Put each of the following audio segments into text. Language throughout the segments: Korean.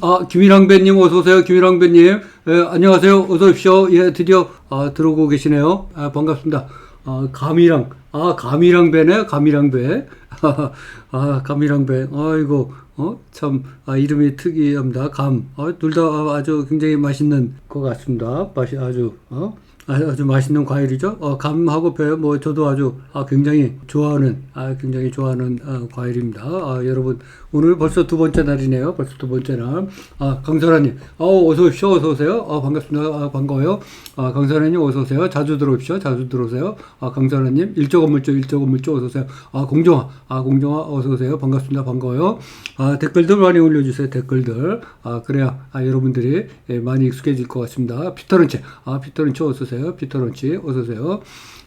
아, 김일항배님 어서오세요. 김일항배님. 예, 안녕하세요. 어서오십시오. 예, 드디어, 아, 들어오고 계시네요. 아, 반갑습니다. 아, 감이랑, 아, 감이랑배네. 감이랑배. 아, 감이랑배. 아이고, 어, 참, 아, 이름이 특이합니다. 감. 아, 둘 다 아주 굉장히 맛있는 것 같습니다. 맛이 아주, 어? 아주 아주 맛있는 과일이죠. 어, 감하고 배, 뭐 저도 아주 아, 굉장히 좋아하는, 아, 굉장히 좋아하는 아, 과일입니다. 아, 여러분 오늘 벌써 두 번째 날이네요. 벌써 두 번째 날. 아, 강설아님, 어, 어서 오십시오. 어서 오세요. 아, 반갑습니다. 아, 반가워요. 아, 강설아님 어서 오세요. 자주 들어오십시오. 자주 들어오세요. 아, 강설아님, 일조 건물주, 일조 건물주 어서 오세요. 아, 공정아, 아, 공정아 어서 오세요. 반갑습니다. 반가워요. 아, 댓글들 많이 올려주세요. 댓글들. 아, 그래야 아, 여러분들이 예, 많이 익숙해질 것 같습니다. 피터런치, 아, 피터런치 어서 오세요. 피터런치 어서 오세요.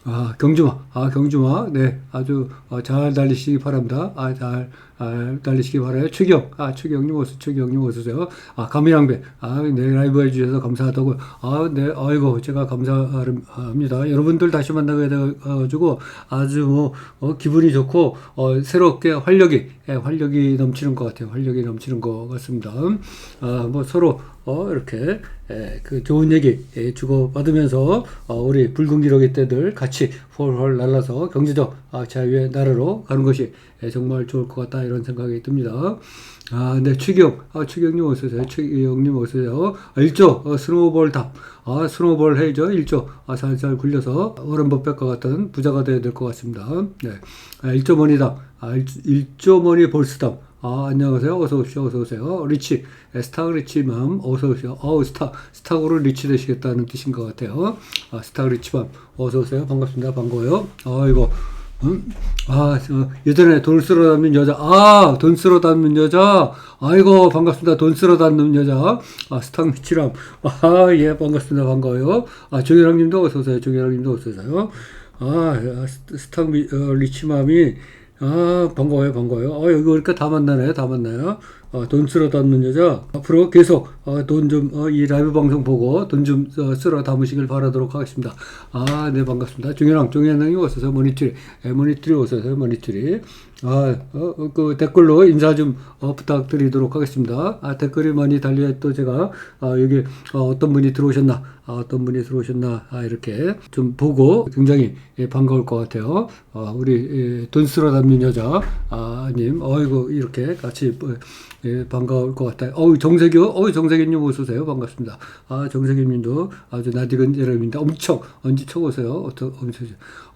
아, 경주마, 아, 경주마, 네, 아주 어, 잘 달리시기 바랍니다. 아, 잘, 아, 달리시기 바라요. 최경, 아, 최경님 어서, 최경님 어서오세요. 아, 감이랑배, 아, 네, 라이브 해주셔서 감사하다고. 아, 네, 아이고, 제가 감사합니다. 여러분들 다시 만나게 돼가지고 아주 뭐, 어, 기분이 좋고, 어, 새롭게 활력이, 예, 활력이 넘치는 것 같아요. 활력이 넘치는 것 같습니다. 아, 뭐 서로, 어, 이렇게, 예, 그 좋은 얘기 예, 주고받으면서 어, 우리 붉은 기러기 때들 같이 홀홀 날라서 경제적 아, 자유의 나라로 가는 것이 예, 정말 좋을 것 같다 이런 생각이 듭니다. 아, 네, 최경, 아, 최경님 어서오세요. 최경님 어서오세요. 아, 일조, 어, 스노우볼 답. 아, 스노우볼 해죠. 일조, 아, 살살 굴려서 워런 버핏과 같은 부자가 되어야 될 것 같습니다. 네. 아, 일조 머니다. 아, 일, 일조 머니 볼스 답. 아, 안녕하세요. 어서 오십시오. 어서 오세요. 리치, 에, 스타 리치맘, 어서 오세요. 어우, 스타, 스타고로 리치 되시겠다는 뜻인 것 같아요. 아, 스타 리치맘, 어서 오세요. 반갑습니다. 반가워요. 아이고, 음? 아, 저, 예전에 돈 쓸어 담는 여자, 아, 돈 쓸어 담는 여자, 아이고, 반갑습니다. 돈 쓸어 담는 여자, 아, 스타 리치람, 아, 예, 반갑습니다. 반가워요. 아, 정혜랑 님도 어서 오세요. 정혜랑 님도 어서 오세요. 아, 스- 스타 리- 어, 리치맘이, 아, 반가워요, 반가워요. 어, 여기 오니까 다 만나네, 다 만나요. 어, 돈 쓸어 담는 여자. 앞으로 계속, 어, 돈 좀, 어, 이 라이브 방송 보고 돈 좀 어, 쓸어 담으시길 바라도록 하겠습니다. 아, 네, 반갑습니다. 종현랑, 종현랑이 오셔서 모니터리, 예, 모니터리 오셔서 모니터리. 아, 어, 어, 그 댓글로 인사 좀 어, 부탁드리도록 하겠습니다. 아, 댓글이 많이 달려 또 제가 아, 여기 어, 어떤 분이 들어오셨나, 아, 어떤 분이 들어오셨나 아, 이렇게 좀 보고 굉장히 예, 반가울 것 같아요. 아, 우리 예, 돈 쓸어 담는 여자 아, 님, 어이구 이렇게 같이 뭐, 예, 반가울 것 같아요. 어우 정세교, 어우 정세교님 오세요. 반갑습니다. 아 정세교님도 아주 나디근 여러분입니다. 엄청 엄청 오세요. 어떠 엄청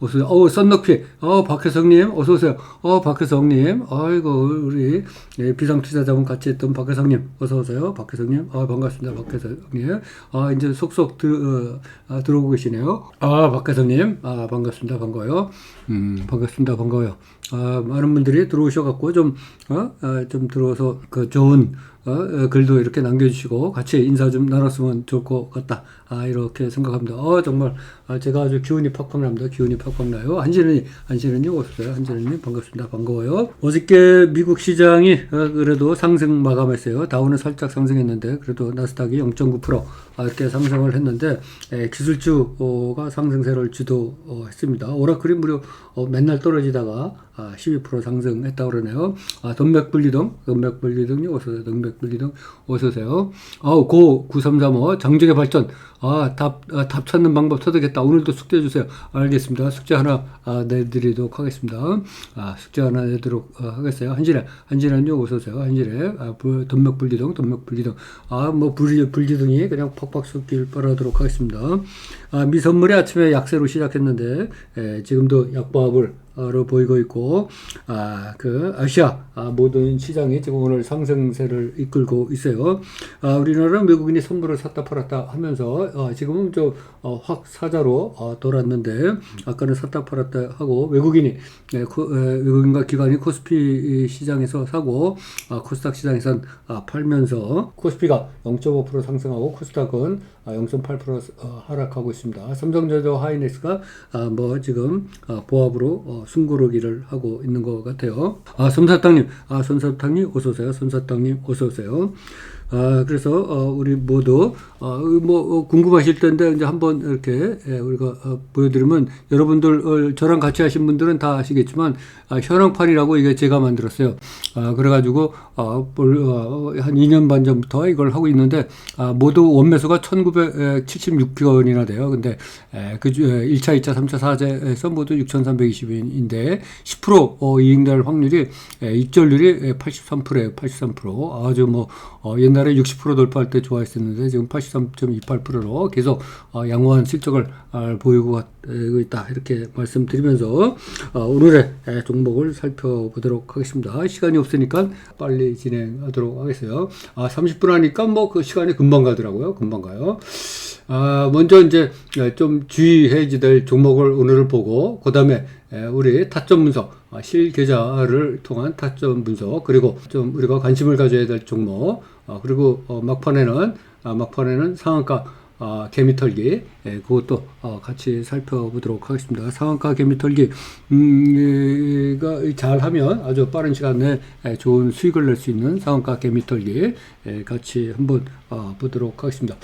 오세요. 어우 썬너피, 어 박혜성님 어서 오세요. 어 박혜성님, 아이고 우리 예, 비상투자자분 같이 했던 박혜성님 어서 오세요. 박혜성님, 아 반갑습니다. 박혜성님, 아 이제 속속 들, 어, 아, 들어오고 계시네요. 아 박혜성님, 아 반갑습니다. 반가워요. 음 반갑습니다. 반가워요. 아, 많은 분들이 들어오셔갖고 좀, 어, 아, 좀 들어와서 그 좋은, 어, 어, 글도 이렇게 남겨주시고 같이 인사 좀 나눴으면 좋을 것 같다. 아, 이렇게 생각합니다. 어, 정말, 아, 제가 아주 기운이 팍팍 납니다. 기운이 팍팍 나요. 한진은님, 한진은님 오셨어요. 한진은님 반갑습니다. 반가워요. 어저께 미국 시장이 어, 그래도 상승 마감했어요. 다우는 살짝 상승했는데 그래도 나스닥이 0.9% 아, 이렇게 상승을 했는데 에, 기술주가 상승세를 주도했습니다. 오라클이 무려 어, 맨날 떨어지다가 아, 12% 상승했다고 그러네요. 아, 동맥분리등, 동맥분리등이 어서오세요. 동맥분리등 어서오세요. 아우, 고 9335 장족의 발전. 아, 답, 아, 답 찾는 방법 터득했다. 오늘도 숙제 주세요. 알겠습니다. 숙제 하나 아, 내드리도록 하겠습니다. 아, 숙제 하나 내도록 아, 하겠어요. 한진에, 한진에요. 어서오세요. 한진에. 아, 부- 동맥분리등, 동맥분리등. 아, 뭐, 분리, 분리등이 그냥 팍팍 쏟길 바라도록 하겠습니다. 아, 미선물이 아침에 약세로 시작했는데, 에, 지금도 약보합을 로 보이고 있고, 아, 그, 아시아, 아, 모든 시장이 지금 오늘 상승세를 이끌고 있어요. 아, 우리나라는 외국인이 선물을 샀다 팔았다 하면서, 어, 지금은 좀, 어, 확 사자로, 어, 돌았는데, 아까는 샀다 팔았다 하고, 외국인이, 예, 코, 에, 외국인과 기관이 코스피 시장에서 사고, 아, 코스닥 시장에선 아, 팔면서, 코스피가 0.5% 상승하고, 코스닥은 아, 0.8% 어, 하락하고 있습니다. 삼성전자 하이닉스가 아, 뭐 지금 아, 보합으로 어, 숨고르기를 하고 있는 것 같아요. 아, 솜사탕님, 아, 솜사탕님 어서 오세요. 솜사탕님 어서 오세요. 아, 그래서 어, 우리 모두 어, 뭐 어, 궁금하실 텐데 이제 한번 이렇게 예, 우리가 어, 보여드리면 여러분들 어, 저랑 같이 하신 분들은 다 아시겠지만 아, 현황판이라고 이게 제가 만들었어요. 아, 그래가지고 어, 볼, 어, 한 2년 반 전부터 이걸 하고 있는데 아, 모두 원매수가 1,976건이나 돼요. 근데 에, 그 주- 에, 1차, 2차, 3차, 4차에서 모두 6,320인데 10% 어, 이익 날 확률이 에, 입절률이 83%예요. 83%. 아주 뭐 어, 옛날에 60% 돌파할 때 좋아했었는데 지금 83.28%로 계속 어, 양호한 실적을 어, 보이고 있다 이렇게 말씀드리면서 어, 오늘의 에, 종목을 살펴보도록 하겠습니다. 시간이 없 으니까 빨리 진행하도록 하겠어요. 아 30분 하니까 뭐 그 시간이 금방 가더라고요. 금방 가요. 아, 먼저 이제 좀 주의해야 될 종목을 오늘을 보고, 그 다음에 우리 타점 분석, 아, 실계좌를 통한 타점 분석, 그리고 좀 우리가 관심을 가져야 될 종목, 아, 그리고 어, 막판에는, 아, 막판에는 상한가 아, 개미털기, 예, 그것도 어, 같이 살펴보도록 하겠습니다. 상한가 개미털기, 음, 가 잘하면 아주 빠른 시간 내에 예, 좋은 수익을 낼 수 있는 상한가 개미털기, 예, 같이 한번 어, 보도록 하겠습니다.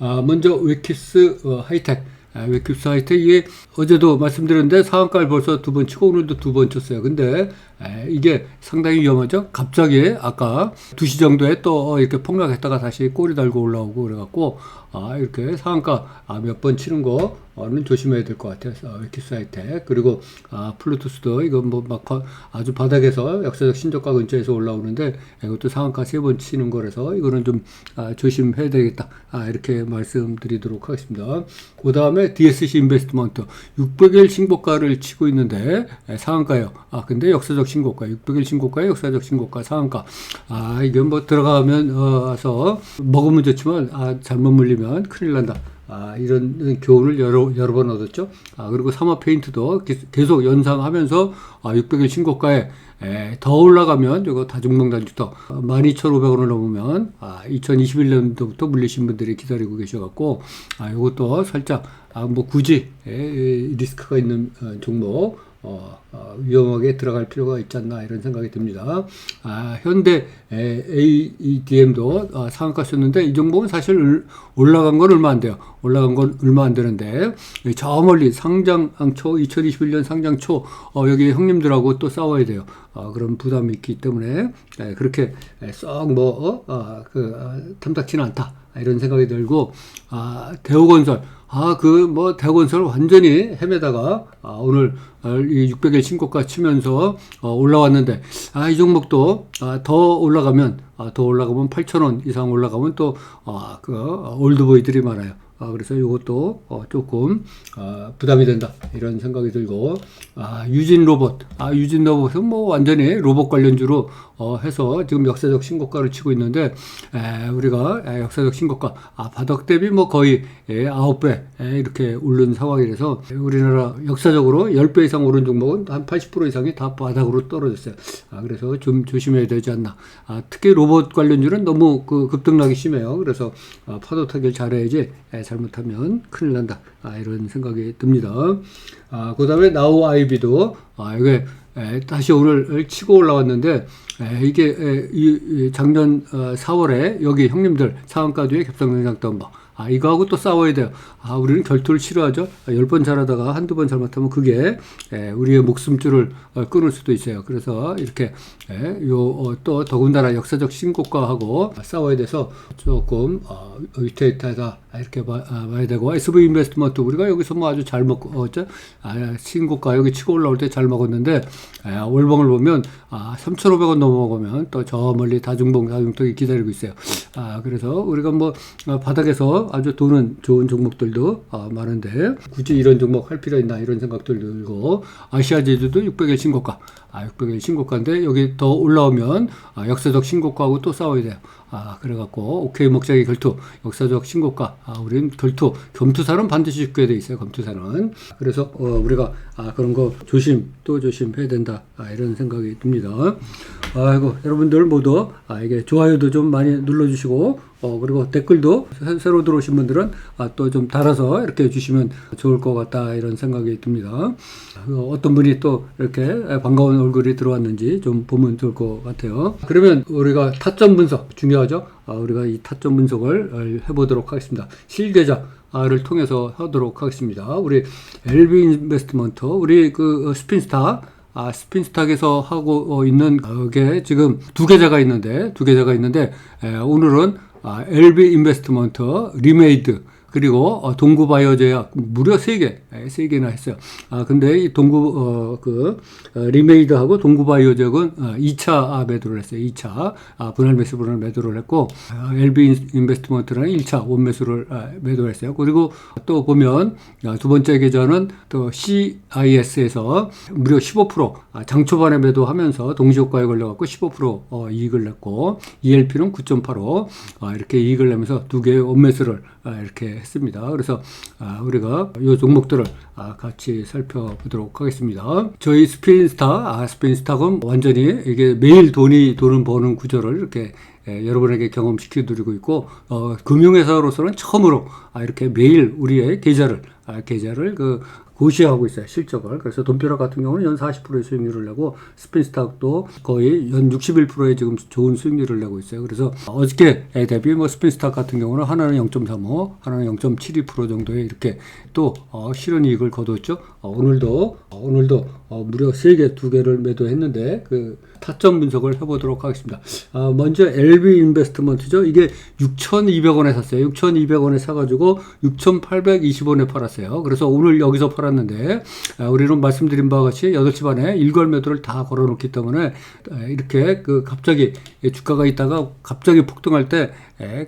아, 먼저 웨키스 어, 하이텍, 아, 웨키스 하이텍 이게 어제도 말씀드렸는데 상한가를 벌써 두 번 치고 오늘도 두 번 쳤어요. 근데 에, 이게 상당히 위험하죠. 갑자기 아까 2시 정도에 또 이렇게 폭락했다가 다시 꼬리 달고 올라오고 그래갖고 아 이렇게 상한가 아, 몇번 치는 거 는 조심해야 될 것 같아요. 아, 웨키스 하이텍 그리고 아 플루투스도 이거 뭐막 아주 바닥에서 역사적 신저가 근처에서 올라오는데 이것도 상한가 세 번 치는 거라서 이거는 좀 아, 조심해야 되겠다. 아, 이렇게 말씀드리도록 하겠습니다. 그 다음에 DSC 인베스트먼트 600일 신고가를 치고 있는데 에, 상한가요. 아 근데 역사적 신고가 600일 신고가에 역사적 신고가 상한가. 아 이게 뭐 들어가면 어, 와서 먹으면 좋지만 아 잘못 물리면 큰일 난다. 아, 이런 교훈을 여러, 여러 번 얻었죠. 아, 그리고 삼화 페인트도 계- 계속 연상하면서 아, 600일 신고가에 에, 더 올라가면 이거 다중명단주터 12,500원을 넘으면 아, 2021년도부터 물리신 분들이 기다리고 계셔갖고 아, 이것도 살짝 아, 뭐 굳이 에, 에, 리스크가 있는 어, 종목 어, 어, 위험하게 들어갈 필요가 있지 않나 이런 생각이 듭니다. 아, 현대 에, AEDM도 아, 상한가 썼는데 이 종목은 사실 을- 올라간 건 얼마 안 돼요. 올라간 건 얼마 안 되는데 저 멀리 상장 초 2021년 상장 초 어, 여기 형님들하고 또 싸워야 돼요. 어, 그런 부담이 있기 때문에 에, 그렇게 썩뭐 어, 아, 그, 아, 탐탁치는 않다 이런 생각이 들고 아, 대우건설 아, 그, 뭐, 대건설 완전히 헤매다가, 아, 오늘, 어, 이 600일 신고가 치면서, 어, 올라왔는데, 아, 이 종목도, 아, 더 올라가면, 아, 더 올라가면 8,000원 이상 올라가면 또, 아, 그, 어, 올드보이들이 많아요. 아, 그래서 이것도 어, 조금 아, 부담이 된다 이런 생각이 들고 아, 유진 로봇 아 유진 로봇은 뭐 완전히 로봇 관련주로 어, 해서 지금 역사적 신고가를 치고 있는데 에, 우리가 에, 역사적 신고가 아, 바닥 대비 뭐 거의 예, 9배 에, 이렇게 오른 상황이라서 우리나라 역사적으로 10배 이상 오른 종목은 한 80% 이상이 다 바닥으로 떨어졌어요. 아, 그래서 좀 조심해야 되지 않나. 아, 특히 로봇 관련주는 너무 그 급등락이 심해요. 그래서 아, 파도 타기를 잘해야지 에, 잘못하면 큰일 난다. 아, 이런 생각이 듭니다. 아, 그 다음에 나우 아이비도 아, 이게 에, 다시 오늘 치고 올라왔는데 에, 이게 에, 이, 이 작년 어, 4월에 여기 형님들 상한가 뒤에 겹상등장 덤버 아, 이거하고 또 싸워야 돼요. 아, 우리는 결투를 싫어하죠. 아, 10번 잘하다가 한두 번 잘못하면 그게, 에, 우리의 목숨줄을 어, 끊을 수도 있어요. 그래서 이렇게, 에, 요, 어, 또 더군다나 역사적 신고가하고 싸워야 돼서 조금, 어, 위태위태하다. 이렇게 봐, 아, 봐야 되고, SV 인베스트먼트 우리가 여기서 뭐 아주 잘 먹고, 어, 저, 아, 신고가 여기 치고 올라올 때 잘 먹었는데, 아, 월봉을 보면, 아, 3,500원 넘어가면 또 저 멀리 다중봉, 다중통이 기다리고 있어요. 아, 그래서 우리가 뭐, 아, 바닥에서 아주 도는 좋은 종목들도 아, 많은데, 굳이 이런 종목 할 필요 있나 이런 생각들 들고, 아시아 제주도 600일 신고가, 아, 600일 신고가인데, 여기 더 올라오면, 아, 역사적 신고가하고 또 싸워야 돼요. 아, 그래갖고, 오케이, 목자기 결투, 역사적 신고가, 아, 우리는 결투, 검투사는 반드시 지켜야 돼 있어요, 검투사는. 그래서, 어, 우리가, 아, 그런 거 조심, 또 조심해야 된다, 아, 이런 생각이 듭니다. 아이고 여러분들 모두 아 이게 좋아요도 좀 많이 눌러주시고 어 그리고 댓글도 새- 새로 들어오신 분들은 아 또 좀 달아서 이렇게 해주시면 좋을 것 같다 이런 생각이 듭니다. 어, 어떤 분이 또 이렇게 반가운 얼굴이 들어왔는지 좀 보면 좋을 것 같아요. 그러면 우리가 타점 분석 중요하죠. 아, 우리가 이 타점 분석을 어, 해보도록 하겠습니다. 실계좌 를 통해서 하도록 하겠습니다. 우리 LB 인베스트먼트 우리 그 어, 스핀스타 아, 스핀스탁에서 하고 어, 있는 게 지금 두 계좌가 있는데 두 계좌가 있는데 에, 오늘은 아, LB 인베스트먼트 리메이드 그리고 어, 동구바이오제약 무려 세 개, 에, 세 개나 했어요. 아 근데 이 동구 어그 어, 리메이드하고 동구바이오제약은 어, 2차 매도를 했어요. 2차 아, 분할 매수 분할 매도를 했고 아, LB 인베스트먼트는 1차 원 매수를 아, 매도를 했어요. 그리고 또 보면 아, 두 번째 계좌는 또 CIS에서 무려 15% 아, 장 초반에 매도하면서 동시효과에 걸려갖고 15% 어, 이익을 냈고 ELP는 9.85 아, 이렇게 이익을 내면서 두 개의 원매수를 아, 이렇게 했습니다. 그래서 아, 우리가 이 종목들을 아, 같이 살펴보도록 하겠습니다. 저희 스피인스타, 아, 스피인스타금 완전히 이게 매일 돈이 돈을 버는 구조를 이렇게 예, 여러분에게 경험시켜 드리고 있고 어, 금융회사로서는 처음으로 아, 이렇게 매일 우리의 계좌를 아, 계좌를 그 고시하고 있어요 실적을. 그래서 돈벼락 같은 경우는 연 40%의 수익률을 내고 스핀스탁도 거의 연 61%의 지금 좋은 수익률을 내고 있어요. 그래서 어저께에 대비 뭐 스핀스탁 같은 경우는 하나는 0.35 하나는 0.72% 정도의 이렇게 또 어, 실현 이익을 거뒀죠. 어, 오늘도 어, 오늘도 어, 무려 3개 2개를 매도했는데 그 타점 분석을 해보도록 하겠습니다. 아, 먼저 LB 인베스트먼트죠. 이게 6,200원에 샀어요. 6,200원에 사가지고 6,820원에 팔았어요. 그래서 오늘 여기서 팔았는데 아, 우리는 말씀드린 바와 같이 8시 반에 일괄 매도를 다 걸어놓기 때문에 아, 이렇게 그 갑자기 주가가 있다가 갑자기 폭등할 때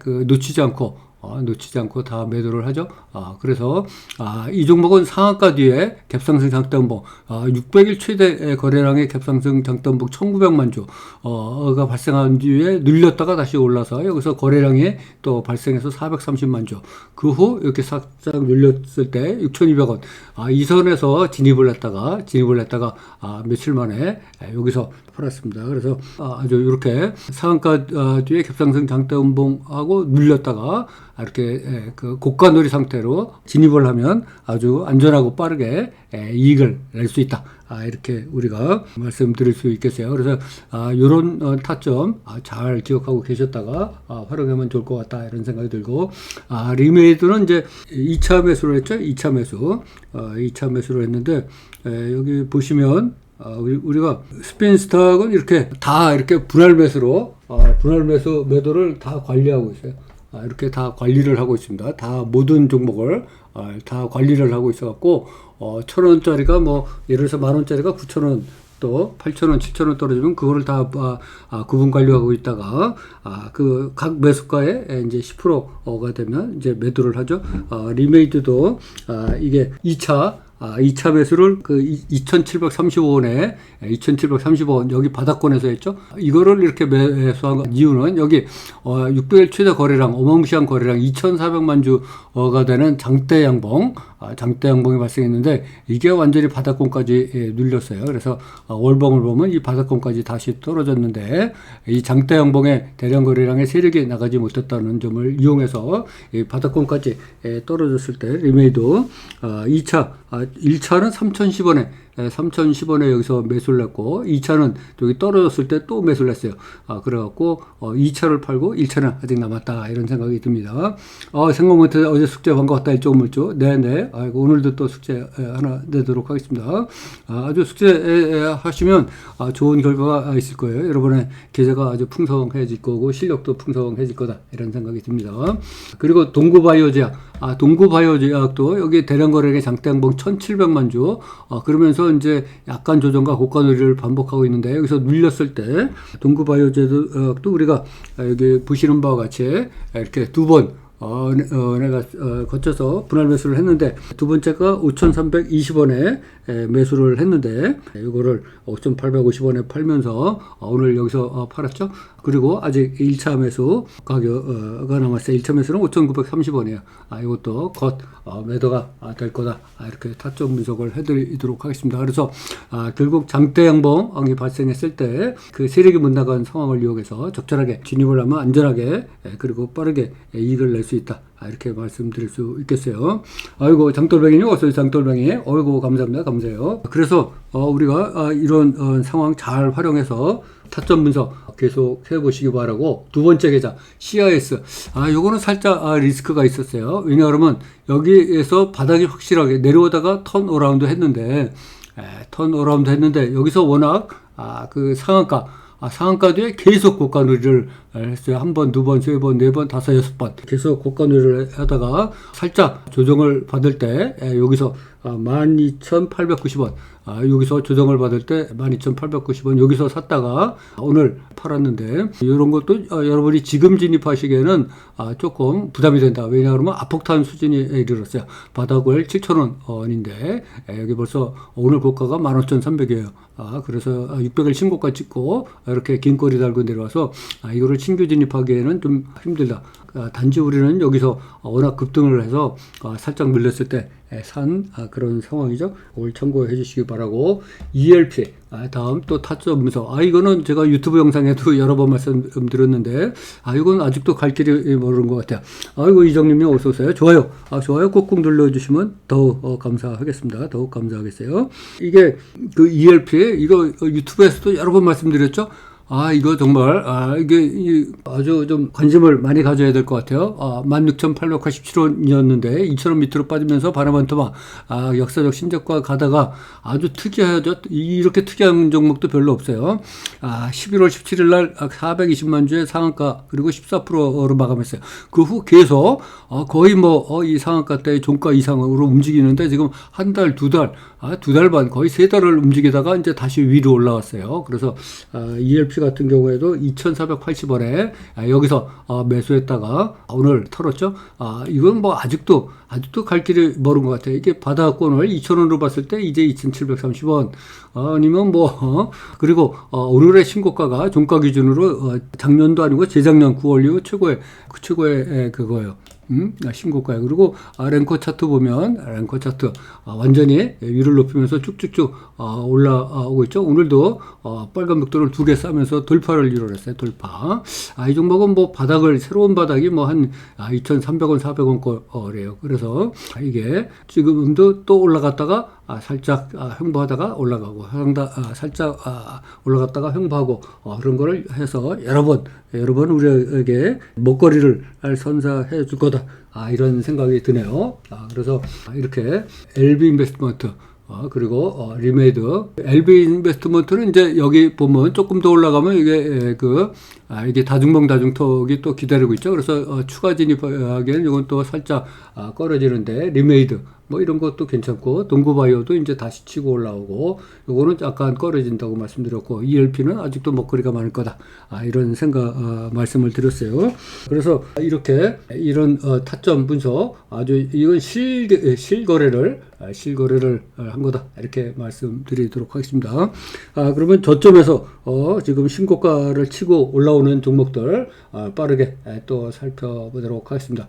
그 놓치지 않고 어, 놓치지 않고 다 매도를 하죠. 아, 그래서 아, 이 종목은 상한가 뒤에 갭상승 장대음봉 아, 600일 최대 거래량의 갭상승 장대음봉 1900만 주가 발생한 뒤에 눌렸다가 다시 올라서 여기서 거래량이 또 발생해서 430만 주. 그후 이렇게 살짝 눌렸을 때 6,200원. 아, 이 선에서 진입을 했다가 진입을 했다가 아, 며칠 만에 여기서 팔았습니다. 그래서 아, 아주 이렇게 상한가 아, 뒤에 갭상승 장대음봉하고 눌렸다가 이렇게 예, 그 고가 놀이 상태로 진입을 하면 아주 안전하고 빠르게 예, 이익을 낼 수 있다. 아, 이렇게 우리가 말씀드릴 수 있겠어요. 그래서 아, 이런 어, 타점 아, 잘 기억하고 계셨다가 아, 활용하면 좋을 것 같다 이런 생각이 들고 아, 리메이드는 이제 2차 매수를 했죠. 2차 매수, 어, 2차 매수를 했는데 에, 여기 보시면 아, 우리, 우리가 스페인스탁은 이렇게 다 이렇게 분할 매수로 아, 분할 매수 매도를 다 관리하고 있어요. 아, 이렇게 다 관리를 하고 있습니다. 다 모든 종목을 아, 다 관리를 하고 있어갖고 어, 천 원짜리가 뭐 예를 들어서 만 원짜리가 구천 원. 또 8,000원, 7,000원 떨어지면 그거를 다 아, 아, 구분 관리하고 있다가 아, 그 각 매수가에 이제 10%가 되면 이제 매도를 하죠. 아, 리메이드도 아, 이게 2차 아, 2차 매수를 그 2,735원에 2,735원 여기 바닥권에서 했죠. 이거를 이렇게 매수한 이유는 여기 어, 600일 최대 거래량 어마무시한 거래량 2,400만 주가 되는 장대 양봉 아, 장대 양봉이 발생했는데 이게 완전히 바닥권까지 예, 눌렸어요. 그래서 어, 월봉을 보면 이 바닥권까지 다시 떨어졌는데 이 장대 양봉의 대량 거래량의 세력이 나가지 못했다는 점을 이용해서 이 바닥권까지 예, 떨어졌을 때 리메이드 아, 2차 아, 1차는 3,010원에 3,010원에 여기서 매수를 했고 2차는 여기 떨어졌을 때 또 매수를 했어요. 아, 그래갖고 어, 2차를 팔고 1차는 아직 남았다 이런 생각이 듭니다. 어, 생각 못해 어제 숙제 반가웠다 일조 물주. 네네. 아이고 오늘도 또 숙제 하나 내도록 하겠습니다. 아, 주 숙제 하시면 아, 좋은 결과가 있을 거예요. 여러분의 계좌가 아주 풍성해질 거고 실력도 풍성해질 거다 이런 생각이 듭니다. 그리고 동구바이오제약, 아, 동구바이오제약도 여기 대량 거래액 장대양봉 1,700만 주. 아, 그러면서 이제 약간 조정과 고가 놀이를 반복하고 있는데 여기서 눌렸을 때 동구바이오제약도 우리가 여기 보시는 바와 같이 이렇게 두번 어, 네, 어, 내가 어, 거쳐서 분할 매수를 했는데 두 번째가 5,320원에 매수를 했는데 이거를 5,850원에 팔면서 어, 오늘 여기서 어, 팔았죠. 그리고 아직 1차 매수 가격가 남았어요. 1차 매수는 5,930원이에요. 아, 이것도 곧 어, 매도가 아, 될 거다. 아, 이렇게 타점 분석을 해드리도록 하겠습니다. 그래서 아, 결국 장대 양봉이 발생했을 때 그 세력이 못 나간 상황을 이용해서 적절하게 진입을 하면 안전하게 예, 그리고 빠르게 예, 이익을 낼수 있다. 아, 이렇게 말씀드릴 수 있겠어요. 아이고 장돌뱅이니 어서 장돌뱅이. 어이고 감사합니다. 감사해요. 그래서 어, 우리가 아, 이런 어, 상황 잘 활용해서 타점 분석 계속 해보시기 바라고 두 번째 계좌 CIS 아 요거는 살짝 아, 리스크가 있었어요 왜냐하면 여기에서 바닥이 확실하게 내려오다가 턴 어라운드 했는데 에, 턴 어라운드 했는데 여기서 워낙 아, 그 상한가 아, 상한가 뒤에 계속 고가 누리를 했어요. 한 번, 두 번, 세 번, 네 번, 다섯, 여섯 번. 계속 고가 누리를 하다가 살짝 조정을 받을 때, 에, 여기서 아, 12,890원. 아, 여기서 조정을 받을 때 12,890원. 여기서 샀다가 오늘 팔았는데, 이런 것도 아, 여러분이 지금 진입하시기에는 아, 조금 부담이 된다. 왜냐하면 압폭탄 수준이 이르렀어요. 바닥을 7,000원인데, 여기 벌써 오늘 고가가 15,300이에요. 아, 그래서 600을 신고가 찍고 이렇게 긴 꼬리 달고 내려와서 아, 이거를 신규 진입하기에는 좀 힘들다. 아, 단지 우리는 여기서 워낙 급등을 해서 아, 살짝 밀렸을 때 산 그런 상황이죠. 그걸 참고해 주시기 바라고 ELP 아, 다음 또 타점 분석. 아 이거는 제가 유튜브 영상에도 여러 번 말씀드렸는데 아 이건 아직도 갈 길이 모르는 것 같아요. 아이고 이정님님 어서 오세요. 좋아요. 아 좋아요 꾹꾹 눌러주시면 더욱 어, 감사하겠습니다. 더욱 감사하겠어요. 이게 그 ELP 이거 유튜브에서도 여러 번 말씀드렸죠. 아, 이거 정말, 아, 이게 아주 좀 관심을 많이 가져야 될 것 같아요. 아, 16,887원이었는데 2,000원 밑으로 빠지면서 바나반토마, 아, 역사적 신적과 가다가 아주 특이하죠. 이렇게 특이한 종목도 별로 없어요. 아, 11월 17일 날 420만 주의 상한가, 그리고 14%로 마감했어요. 그 후 계속, 어, 거의 뭐, 어, 이 상한가 때 종가 이상으로 움직이는데 지금 한 달, 두 달, 아, 두 달 반, 거의 세 달을 움직이다가 이제 다시 위로 올라왔어요. 그래서, 아, ELP 같은 경우에도 2,480원에 아, 여기서 어, 매수했다가 오늘 털었죠. 아, 이건 뭐 아직도 아직도 갈 길이 멀은 것 같아요. 이게 바닥권을 2,000원으로 봤을 때 이제 2,730원 아니면 뭐 어, 그리고 어, 오늘의 신고가가 종가 기준으로 어, 작년도 아니고 재작년 9월 이후 최고의 그 최고의 에, 그거예요. 음, 아, 신고가요. 그리고 아, 랭커 차트 보면 아, 랭커 차트 아, 완전히 위를 높이면서 쭉쭉쭉 아, 올라오고 있죠. 오늘도 어, 빨간 벽돌을 두 개 싸면서 돌파를 이뤄냈어요. 돌파. 아, 이 종목은 뭐 바닥을 새로운 바닥이 뭐 한 2,300원, 400원 거래요. 그래서 아, 이게 지금도 또 올라갔다가 아, 살짝 아, 횡보하다가 올라가고 상다 아, 살짝 아, 올라갔다가 횡보하고 어, 그런 거를 해서 여러 번 여러 번 우리에게 먹거리를 선사해 줄 거다. 아, 이런 생각이 드네요. 아, 그래서 이렇게 LB 인베스트먼트 어, 그리고 어, 리메이드 LB 인베스트먼트는 이제 여기 보면 조금 더 올라가면 이게 에, 그 아, 이게 다중봉 다중턱이 또 기다리고 있죠. 그래서 어, 추가 진입하기에는 이건 또 살짝 아, 꺼려지는데 리메이드 뭐 이런 것도 괜찮고 동구바이오도 이제 다시 치고 올라오고 요거는 약간 꺼려진다고 말씀드렸고 ELP는 아직도 먹거리가 많을 거다. 아, 이런 생각 어, 말씀을 드렸어요. 그래서 이렇게 이런 어, 타점 분석 아주 이건 실 실거래를 아, 실거래를 한 거다. 이렇게 말씀드리도록 하겠습니다. 아 그러면 저점에서 어, 지금 신고가를 치고 올라오 는 종목들 아, 빠르게 또 살펴보도록 하겠습니다